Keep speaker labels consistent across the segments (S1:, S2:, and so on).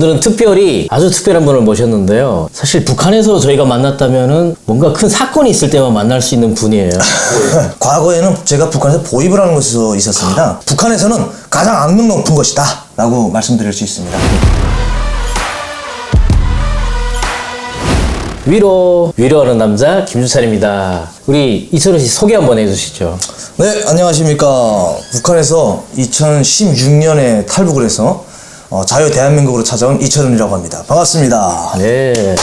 S1: 오늘은 특별히 아주 특별한 분을 모셨는데요. 사실 북한에서 저희가 만났다면은 뭔가 큰 사건이 있을 때만 만날 수 있는 분이에요.
S2: 과거에는 제가 북한에서 보입을 하는 곳에서 있었습니다. 북한에서는 가장 악명 높은 것이다. 라고 말씀드릴 수 있습니다.
S1: 위로 위로하는 남자 김주찬입니다. 우리 이철원 씨 소개 한번 해주시죠.
S2: 네, 안녕하십니까. 북한에서 2016년에 탈북을 해서 어, 자유 대한민국으로 찾아온 이철훈이라고 합니다. 반갑습니다.
S1: 네.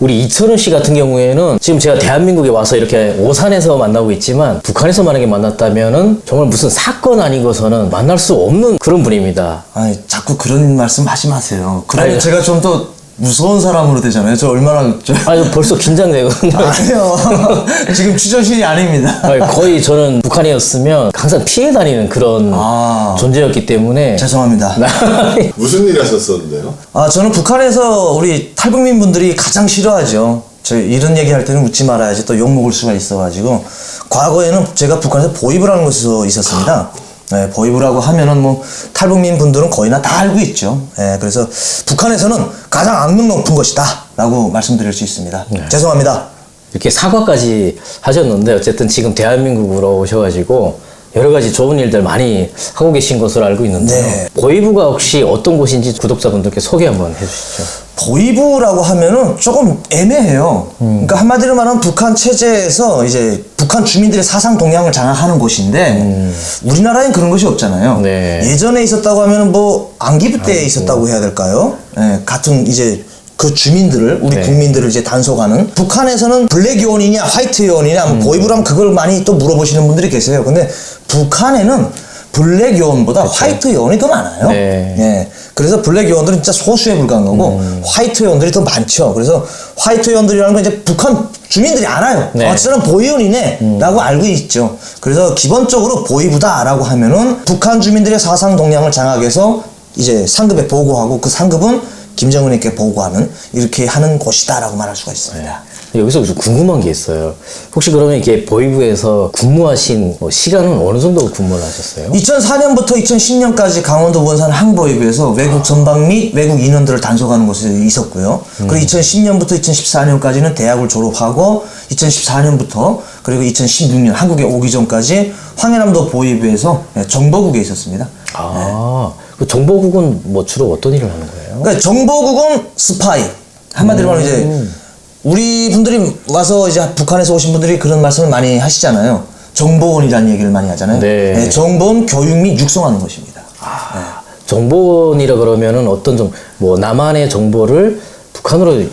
S1: 우리 이철원 씨 같은 경우에는 지금 제가 대한민국에 와서 이렇게 오산에서 만나고 있지만 북한에서 만약에 만났다면은 정말 무슨 사건 아니고서는 만날 수 없는 그런 분입니다.
S2: 아니, 자꾸 그런 말씀 하지 마세요. 그러면
S1: 아니,
S2: 제가 좀 더 무서운 사람으로 되잖아요. 저 얼마나 저...
S1: 아니 벌써 긴장되거든요.
S2: 아니요. 지금 취조실이 아닙니다.
S1: 아니, 거의 저는 북한이었으면 항상 피해 다니는 그런
S2: 아.
S1: 존재였기 때문에
S2: 죄송합니다.
S3: 무슨 일 하셨었는데요?
S2: 아, 저는 북한에서 우리 탈북민 분들이 가장 싫어하죠. 저 이런 얘기 할 때는 웃지 말아야지 또 욕 먹을 수가 있어가지고 과거에는 제가 북한에서 보입을 하는 곳에서 있었습니다. 네, 보입이라고 하면은 뭐 탈북민 분들은 거의나 다 알고 있죠. 예, 그래서 북한에서는 가장 악명 높은 것이다라고 말씀드릴 수 있습니다. 죄송합니다.
S1: 이렇게 사과까지 하셨는데 어쨌든 지금 대한민국으로 오셔가지고 여러 가지 좋은 일들 많이 하고 계신 것으로 알고 있는데요.
S2: 네.
S1: 보이부가 혹시 어떤 곳인지 구독자분들께 소개 한번 해주시죠.
S2: 보이부라고 하면은 조금 애매해요.
S1: 음.
S2: 그러니까 한마디로 말하면 북한 체제에서 이제 북한 주민들의 사상 동향을 장악하는 곳인데 우리나라엔 그런 것이 없잖아요.
S1: 음. 네.
S2: 예전에 있었다고 하면은 뭐 안기부 때 있었다고 해야 될까요? 예, 같은 이제 그 주민들을 우리
S1: 네.
S2: 국민들을 이제 단속하는 북한에서는 블랙 요원이냐 화이트 요원이냐
S1: 음.
S2: 뭐 보이부라면 그걸 많이 또 물어보시는 분들이 계세요. 근데 북한에는 블랙 요원보다 화이트 요원이 더 많아요.
S1: 네.
S2: 예. 그래서 블랙 요원들은 진짜 소수에 불과한 거고
S1: 음.
S2: 화이트 요원들이 더 많죠. 그래서 화이트 요원들이라는 건 이제 북한 주민들이 알아요.
S1: 네. 음.
S2: 아, 저 사람 보이온이네라고 알고 있죠. 그래서 기본적으로 보이부다라고 하면은 북한 주민들의 사상 동향을 장악해서 이제 상급에 보고하고 그 상급은 김정은에게 보고하는 이렇게 하는 곳이다라고 말할 수가 있습니다.
S1: 여기서 좀 궁금한 게 있어요. 혹시 그러면 이게 보이부에서 근무하신 뭐 시간은 어느 정도 근무를 하셨어요?
S2: 2004년부터 2010년까지 강원도 원산 항보이부에서 외국 전방 및 외국 인원들을 단속하는 곳에 있었고요. 그리고 2010년부터 2014년까지는 대학을 졸업하고 2014년부터 그리고 2016년 한국에 오기 전까지 황해남도 보이부에서 정보국에 있었습니다.
S1: 아, 그 정보국은 뭐 주로 어떤 일을 하는 거예요?
S2: 그러니까 정보국은 스파이. 한마디로 말하면 이제 우리 분들이 와서 이제 북한에서 오신 분들이 그런 말씀을 많이 하시잖아요. 정보원이라는 얘기를 많이 하잖아요.
S1: 네.
S2: 네, 정보원 교육 및 육성하는 것입니다.
S1: 정보원이라 그러면은 어떤 좀 뭐 남한의 정보를 북한으로 이-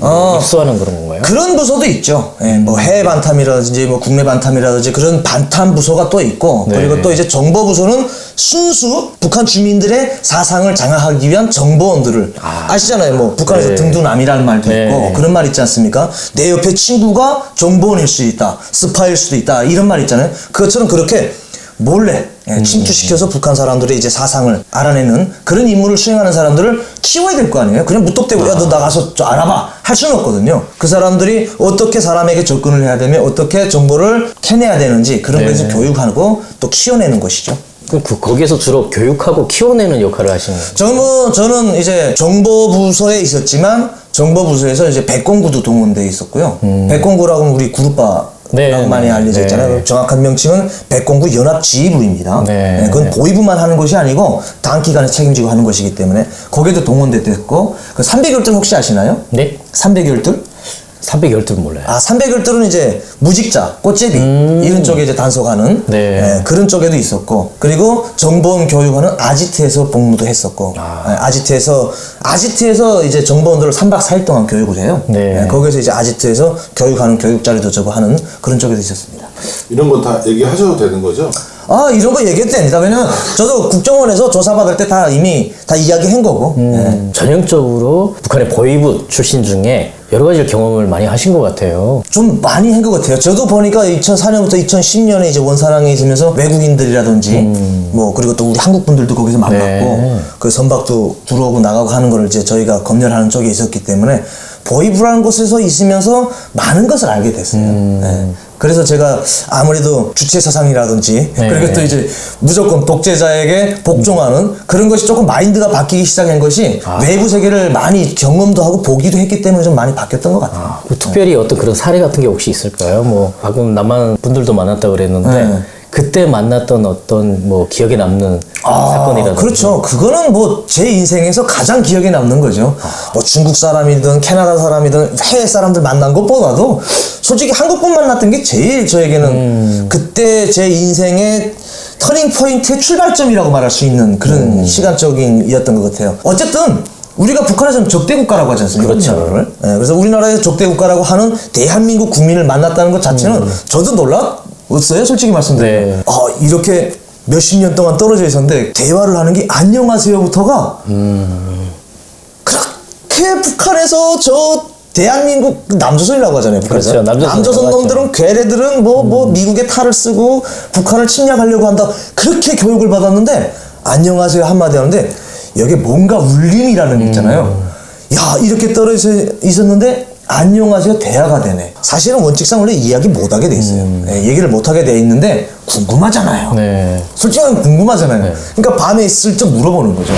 S2: 어.
S1: 입수하는 그런 건가요?
S2: 그런 부서도 있죠. 예, 뭐 해외 반탐이라든지 뭐 국내 반탐이라든지 그런 반탐 부서가 또 있고
S1: 네.
S2: 그리고 또 이제 정보 부서는 순수 북한 주민들의 사상을 장악하기 위한 정보원들을 아. 시잖아요뭐 북한에서
S1: 네.
S2: 등두남이라는 말도
S1: 네.
S2: 있고 그런 말 있지 않습니까? 내 옆에 친구가 정보원일 수 있다, 스파일 수도 있다 이런 말 있잖아요. 그것처럼 그렇게 몰래 예, 침투시켜서 북한 사람들의 이제 사상을 알아내는 그런 임무를 수행하는 사람들을 키워야 될 거 아니에요. 그냥 무턱대고 야 너 나가서 저 알아봐 할 수는 없거든요. 그 사람들이 어떻게 사람에게 접근을 해야 되며 어떻게 정보를 캐내야 되는지 그런
S1: 네.
S2: 거에서 교육하고 또 키워내는 것이죠.
S1: 그럼 그, 거기에서 주로 교육하고 키워내는 역할을 하시는 거예요?
S2: 저는 저는 이제 정보부서에 있었지만 정보부서에서 이제 백공구도 동원돼 있었고요. 백공구라고 하면 우리 그룹바 라고
S1: 음. 네,
S2: 많이
S1: 네,
S2: 알려져
S1: 네.
S2: 있잖아요. 정확한 명칭은 백공구 연합지휘부입니다.
S1: 네,
S2: 그건
S1: 네.
S2: 보위부만 하는 것이 아니고 단기간에 책임지고 하는 것이기 때문에 거기에도 동원됐고 그 300열들 혹시 아시나요?
S1: 네?
S2: 300열들?
S1: 312를 몰라요.
S2: 아, 300열들은 이제 무직자, 꽃제비 이런 쪽에 이제 단속하는
S1: 음. 네.
S2: 예, 그런 쪽에도 있었고 그리고 정보원 교육하는 아지트에서 복무도 했었고 아. 지트에서 아지트에서 이제 정보원들을 3박 4일 동안 교육을 해요.
S1: 네.
S2: 예, 거기서 이제 아지트에서 교육하는 교육자리도 저거 하는 그런 쪽에도 있었습니다.
S3: 이런 건 다 얘기하셔도 되는 거죠?
S2: 아 이런 거 얘기해도 됩니다. 왜냐면 저도 국정원에서 조사받을 때 다 이미 다 이야기한 거고 예.
S1: 음, 전형적으로 북한의 보이부 출신 중에 여러 가지 경험을 많이 하신 것 같아요.
S2: 좀 많이 한 것 같아요. 저도 보니까 2004년부터 2010년에 이제 원사랑에 있으면서 외국인들이라든지 뭐 그리고 또 우리 한국 분들도 거기서 만났고
S1: 네.
S2: 그 선박도 들어오고 나가고 하는 거를 이제 저희가 검열하는 쪽에 있었기 때문에 보이브라는 곳에서 있으면서 많은 것을 알게 됐어요. 네. 그래서 제가 아무래도 주체 사상이라든지
S1: 네.
S2: 그리고 또 이제 무조건 독재자에게 복종하는 그런 것이 조금 마인드가 바뀌기 시작한 것이
S1: 아.
S2: 외부 세계를 많이 경험도 하고 보기도 했기 때문에 좀 많이 바뀌었던 것 같아요.
S1: 뭐 특별히 어떤 그런 사례 같은 게 혹시 있을까요? 뭐 방금 남한 분들도 만났다 그랬는데
S2: 네.
S1: 그때 만났던 어떤 뭐 기억에 남는 사건이라든지
S2: 그렇죠. 그거는 뭐 제 인생에서 가장 기억에 남는 거죠. 뭐 중국 사람이든 캐나다 사람이든 해외 사람들 만난 것보다도 솔직히 한국 분 만났던 게 제일 저에게는 그때 제 인생의 터닝 포인트의 출발점이라고 말할 수 있는 그런 시간적인 이었던 것 같아요. 어쨌든 우리가 북한에서는 적대 국가라고 하지 않습니까?
S1: 그렇죠.
S2: 우리나라를? 예, 그래서 우리나라에서 적대 국가라고 하는 대한민국 국민을 만났다는 것 자체는 저도 놀 랐어요. 솔직히 말씀드리면.
S1: 네.
S2: 아, 이렇게 몇십 년 동안 떨어져 있었는데 대화를 하는 게 안녕하세요부터가 그렇게 북한에서 저 대한민국 남조선이라고 하잖아요. 북한에서.
S1: 그렇죠. 남조선
S2: 남조선. 놈들은 괴뢰들은 뭐뭐 미국의 탈을 쓰고 북한을 침략하려고 한다. 그렇게 교육을 받았는데 안녕하세요 한마디 하는데 여기 뭔가 울림이라는 게 있잖아요. 야 이렇게 떨어져 있었는데 안녕하세요 대화가 되네. 사실은 원칙상 원래 이야기 못하게 돼 있어요. 예, 얘기를 못하게 돼 있는데 궁금하잖아요.
S1: 네.
S2: 솔직히 궁금하잖아요. 그러니까 밤에 슬쩍 물어보는 거죠.